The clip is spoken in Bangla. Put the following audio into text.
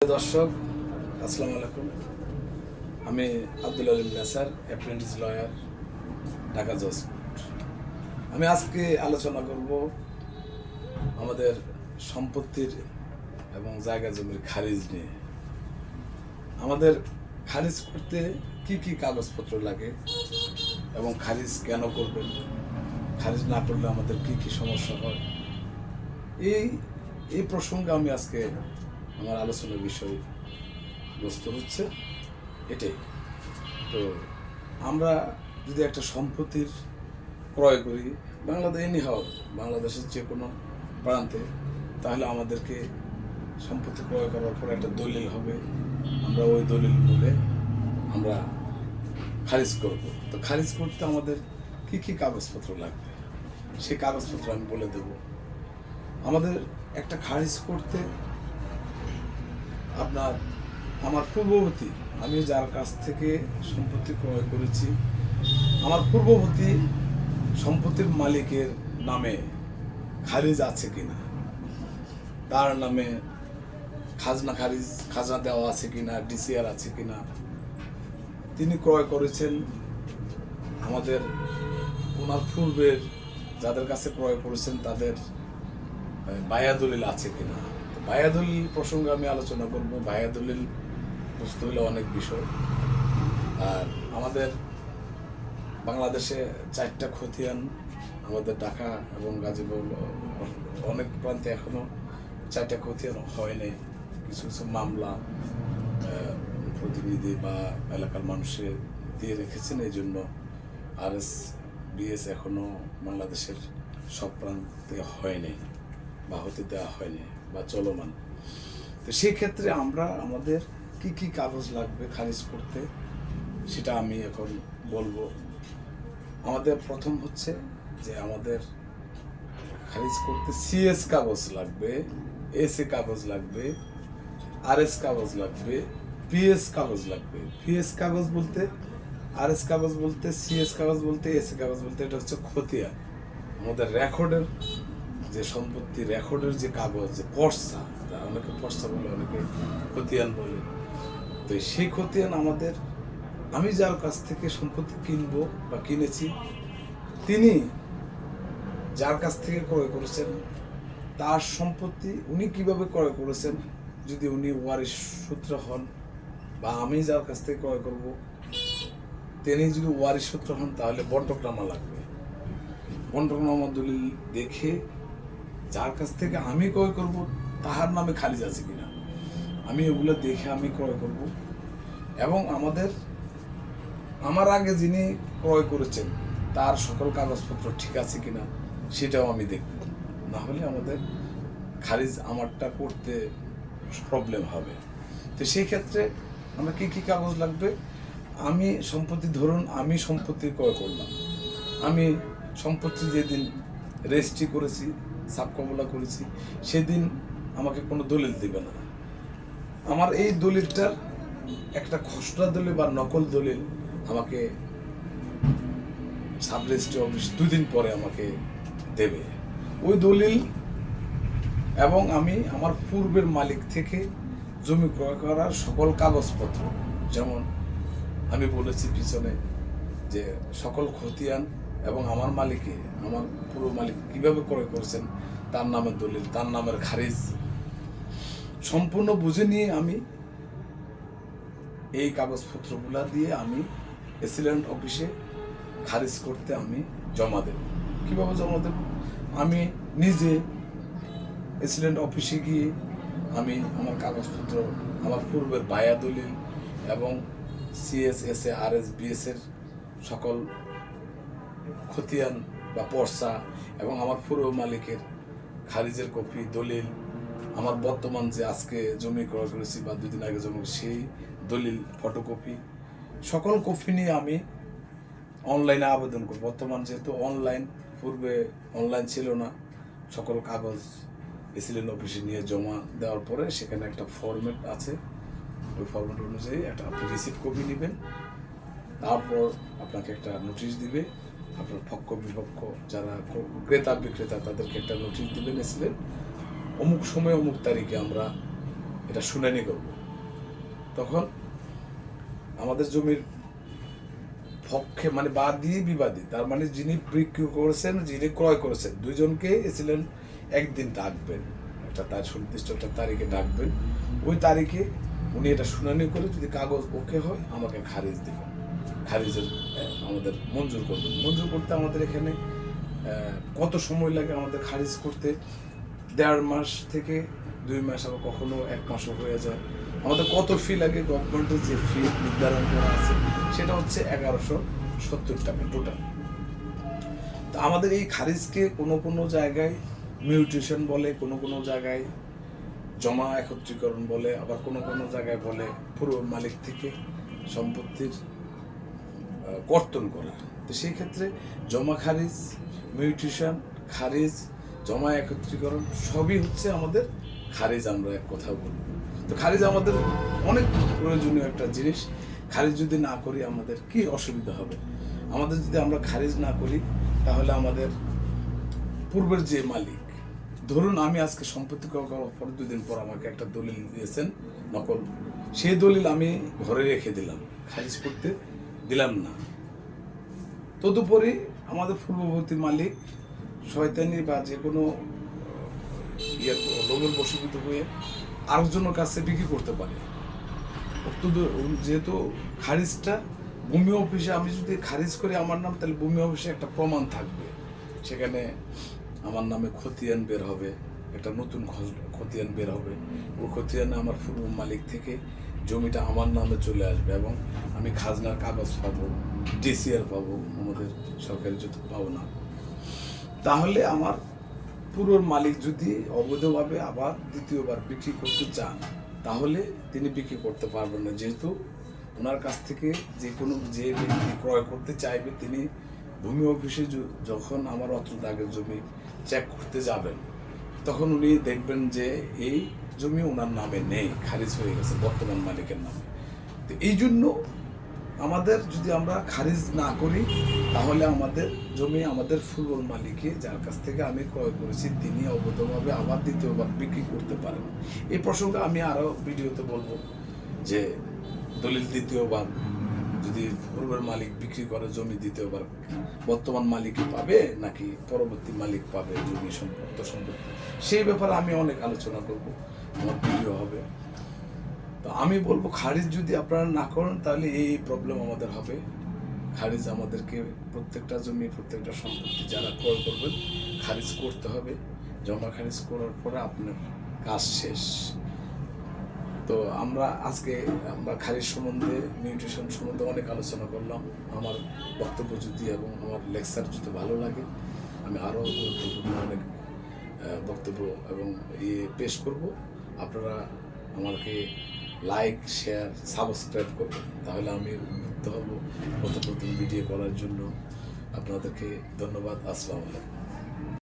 দর্শক, আসসালামু আলাইকুম। আমি আব্দুল আলিম নাসার অ্যাপ্রেন্টিস লয়ার ঢাকা জজ আমি আজকে আলোচনা করব আমাদের সম্পত্তির এবং জায়গা জমির খারিজ নিয়ে। আমাদের খারিজ করতে কি কি কাগজপত্র লাগে এবং খারিজ কেন করবেন? খারিজ না করলে আমাদের কি কি সমস্যা হয়? এই এই প্রসঙ্গে আমি আজকে আমার আলোচনার বিষয় বস্তু হচ্ছে এটাই। তো আমরা যদি একটা সম্পত্তির ক্রয় করি, বাংলাদেশ এনি হাও বাংলাদেশের যে কোনো প্রান্তে, তাহলে আমাদেরকে সম্পত্তি ক্রয় করার পর একটা দলিল হবে। আমরা ওই দলিল বলে আমরা খারিজ করব। তো খারিজ করতে আমাদের কি কি কাগজপত্র লাগবে? সেই কাগজপত্র আমি বলে দেব। আমাদের একটা খারিজ করতে আপনার, আমার পূর্ববর্তী আমি যার কাছ থেকে সম্পত্তি ক্রয় করেছি, আমার পূর্ববর্তী সম্পত্তির মালিকের নামে খারিজ আছে কিনা? তার নামে খাজনা খারিজ, খাজনা দেওয়া আছে কিনা, ডিসিআর আছে কিনা? তিনি ক্রয় করেছেন আমাদের ওনার পূর্বের, যাদের কাছে ক্রয় করেছেন তাদের বায়া দলিল আছে কিনা? দলিল প্রসঙ্গে আমি আলোচনা করব। বায়া দলিল বুঝতে হলে অনেক বিষয়। আর আমাদের বাংলাদেশে চারটা খতিয়ান আমাদের ঢাকা এবং গাজীপুর, অনেক প্রান্তে এখনও চারটা খতিয়ান হয়নি কিছু কিছু মামলা প্রতিনিধি বা এলাকার মানুষে দিয়ে রেখেছেন, এই জন্য আর এস বিএস এখনও বাংলাদেশের সব প্রান্তে হয়নি বা হতে দেওয়া হয়নি বা চলমান। তো সেক্ষেত্রে আমরা আমাদের কি কি কাগজ লাগবে খারিজ করতে, সেটা আমি এখন বলব। আমাদের প্রথম হচ্ছে যে আমাদের খারিজ করতে সিএস কাগজ লাগবে এসএ কাগজ লাগবে আরএস কাগজ লাগবে পিএস কাগজ লাগবে। পিএস কাগজ বলতে আরএস কাগজ বলতে সিএস কাগজ বলতে এসএ কাগজ বলতে, এটা হচ্ছে খতিয়া আমাদের রেকর্ডের যে সম্পত্তি রেকর্ডের যে কাগজ, যে পর্সা অনেকে পর্সা বলে, অনেকে খতিয়ান বলে। তো সেই খতিয়ান আমাদের, আমি যার কাছ থেকে সম্পত্তি কিনবো বা কিনেছি, তিনি যার কাছ থেকে ক্রয় করেছেন, তার সম্পত্তি উনি কীভাবে ক্রয় করেছেন, যদি উনি ওয়ারিশ সূত্র হন বা আমি যার কাছ থেকে ক্রয় করব, তিনি যদি ওয়ারিশ সূত্র হন, তাহলে বন্টকনামা লাগবে। বন্টকনামা দলিল দেখে যার কাছ থেকে আমি ক্রয় করব, তাহার নামে খারিজ আছে কিনা? আমি এগুলো দেখে আমি ক্রয় করব। এবং আমাদের, আমার আগে যিনি ক্রয় করেছেন, তার সকল কাগজপত্র ঠিক আছে কিনা, সেটাও আমি দেখব। না হলে আমাদের খারিজ আমারটা করতে প্রবলেম হবে। তো সেই ক্ষেত্রে আমার কি কি কাগজ লাগবে? আমি সম্পত্তি, ধরুন আমি সম্পত্তি ক্রয় করলাম। আমি সম্পত্তি যেদিন রেজিস্ট্রি করেছি সাবকমলা করেছি, সেদিন আমাকে কোনো দলিল দিবে না। আমার এই দলিলটার একটা খসড়া দলিল বা নকল দলিল আমাকে সাব রেজিস্ট্রি অফিস দুদিন পরে আমাকে দেবে। ওই দলিল এবং আমি আমার পূর্বের মালিক থেকে জমি ক্রয় করার সকল কাগজপত্র, যেমন আমি বলেছি পিছনে যে সকল খতিয়ান এবং আমার মালিকে আমার পুরো মালিক কীভাবে ক্রয় করেছেন, তার নামের দলিল, তার নামের খারিজ, সম্পূর্ণ বুঝে নিয়ে আমি এই কাগজপত্রগুলা দিয়ে আমি এসিলেন্ট অফিসে খারিজ করতে আমি জমা দেব। কীভাবে জমা দেব? আমি নিজে এসিলেন্ট অফিসে গিয়ে আমি আমার কাগজপত্র, আমার পূর্বের বায়া দলিল এবং সিএসএসএ আর এস বিএস এর সকল খতিয়ান বা পর্সা এবং আমার পূর্ব মালিকের খারিজের কপি, দলিল, আমার বর্তমান যে আজকে জমি ক্রয় করেছি বা দুদিন আগে জমি সেই দলিল, ফটোকপি, সকল কপি নিয়ে আমি অনলাইনে আবেদন করব। বর্তমান যেহেতু অনলাইন, পূর্বে অনলাইন ছিল না, সকল কাগজ এসিলেন অফিসে নিয়ে জমা দেওয়ার পরে সেখানে একটা ফরম্যাট আছে। ওই ফরম্যাট অনুযায়ী একটা আপনি রিসিপ্ট কপি নেবেন, তারপর আপনাকে একটা নোটিশ দিবে। আপনার পক্ষ বিপক্ষ যারা ক্রেতা বিক্রেতা, তাদেরকে একটা নোটিশ দিবেন, এসিলেন, অমুক সময় অমুক তারিখে আমরা এটা শুনানি করব। তখন আমাদের জমির পক্ষে মানে বাদ বিবাদী, তার মানে যিনি বিক্রি করেছেন, যিনি ক্রয় করেছেন, দুইজনকে এসেছিলেন একদিন ডাকবেন, একটা তার সুনির্দিষ্ট একটা তারিখে ডাকবেন, ওই তারিখে উনি এটা শুনানি করে যদি কাগজ ওকে হয়, আমাকে খারিজ দেবেন। খারিজের আমাদের মঞ্জুর করবেন মঞ্জুর করতে আমাদের এখানে কত সময় লাগে আমাদের খারিজ করতে? দেড় মাস থেকে দুই মাস আবার কখনো এক মাসও হয়ে যায়। আমাদের কত ফি লাগে? গভর্নমেন্টের যে ফি নির্ধারণ করা আছে, সেটা হচ্ছে এগারোশো সত্তর টাকা টোটাল তো আমাদের এই খারিজকে কোনো কোনো জায়গায় মিউটেশন বলে, কোনো কোনো জায়গায় জমা একত্রীকরণ বলে, আবার কোনো কোনো জায়গায় বলে পুরো মালিক থেকে সম্পত্তির কর্তন করা। তো সেই ক্ষেত্রে জমা খারিজ, মিউটেশন, খারিজ, জমা একত্রীকরণ সবই হচ্ছে আমাদের খারিজ আমরা এক কথা বলব তো খারিজ আমাদের অনেক প্রয়োজনীয় একটা জিনিস। খারিজ যদি না করি আমাদের কি অসুবিধা হবে? আমাদের যদি আমরা খারিজ না করি, তাহলে আমাদের পূর্বের যে মালিক, ধরুন আমি আজকে সম্পত্তি করার পর দুদিন পর আমাকে একটা দলিল দিয়েছেন, নকল। সেই দলিল আমি ঘরে রেখে দিলাম, খারিজ করতে দিলাম না। তদুপরি আমাদের পূর্ববর্তী মালিক শয়তানি বা যে কোনো ইয়ে লোভের হয়ে আরেকজনের কাছে বিক্রি করতে পারে। যেহেতু খারিজটা ভূমি অফিসে, আমি যদি খারিজ করি আমার নাম, তাহলে ভূমি অফিসে একটা প্রমাণ থাকবে। সেখানে আমার নামে খতিয়ান বের হবে, একটা নতুন খতিয়ান বের হবে। ও খতিয়ানে আমার পূর্ব মালিক থেকে জমিটা আমার নামে চলে আসবে এবং আমি খাজনার কাগজ পাবো ডিসিআর পাবো, আমাদের সরকারি যত পাবো না। তাহলে আমার পুরোর মালিক যদি অবৈধভাবে আবার দ্বিতীয়বার বিক্রি করতে চান, তাহলে তিনি বিক্রি করতে পারবেন না। যেহেতু ওনার কাছ থেকে যে কোনো যে ব্যক্তি ক্রয় করতে চাইবে, তিনি ভূমি অফিসে যখন আমার অত্র দাগের জমি চেক করতে যাবেন, তখন উনি দেখবেন যে এই জমি ওনার নামে নেই, খারিজ হয়ে গেছে, বর্তমান মালিকের নামে। তো এই জন্য আমাদের যদি আমরা খারিজ না করি, তাহলে আমাদের জমি আমাদের ফুটবল মালিকে যার কাছ থেকে আমি ক্রয় করেছি, তিনি অবৈধভাবে আবার দ্বিতীয়বার বিক্রি করতে পারেন। এই প্রসঙ্গে আমি আরও ভিডিওতে বলব যে দলিল দ্বিতীয়বার, যদি পূর্বের মালিক বিক্রি করে, জমি দ্বিতীয়বার বর্তমান মালিকই পাবে, নাকি পরবর্তী মালিক পাবে জমি সম্পর্ক সম্পত্তি? সেই ব্যাপারে আমি অনেক আলোচনা করব। আমার প্রিয় হবে। তো আমি বলব খারিজ যদি আপনারা না করেন, তাহলে এই প্রবলেম আমাদের হবে। খারিজ আমাদেরকে প্রত্যেকটা জমি, প্রত্যেকটা সম্পত্তি যারা ক্রয় করবেন, খারিজ করতে হবে। জমা খারিজ করার পরে আপনার কাজ শেষ। তো আমরা আজকে আমরা খারিজ সম্বন্ধে নিউট্রিশন সম্বন্ধে অনেক আলোচনা করলাম। আমার বক্তব্য যদি এবং আমার লেকচার যদি ভালো লাগে, আমি আরও গুরুত্বপূর্ণ অনেক বক্তব্য এবং ইয়ে পেশ করব। আপনারা আমাকে লাইক শেয়ার সাবস্ক্রাইব করবেন। তাহলে আমি উদ্বুদ্ধ হব। নতুন নতুন ভিডিও করার জন্য আপনাদেরকে ধন্যবাদ। আসসালামু আলাইকুম।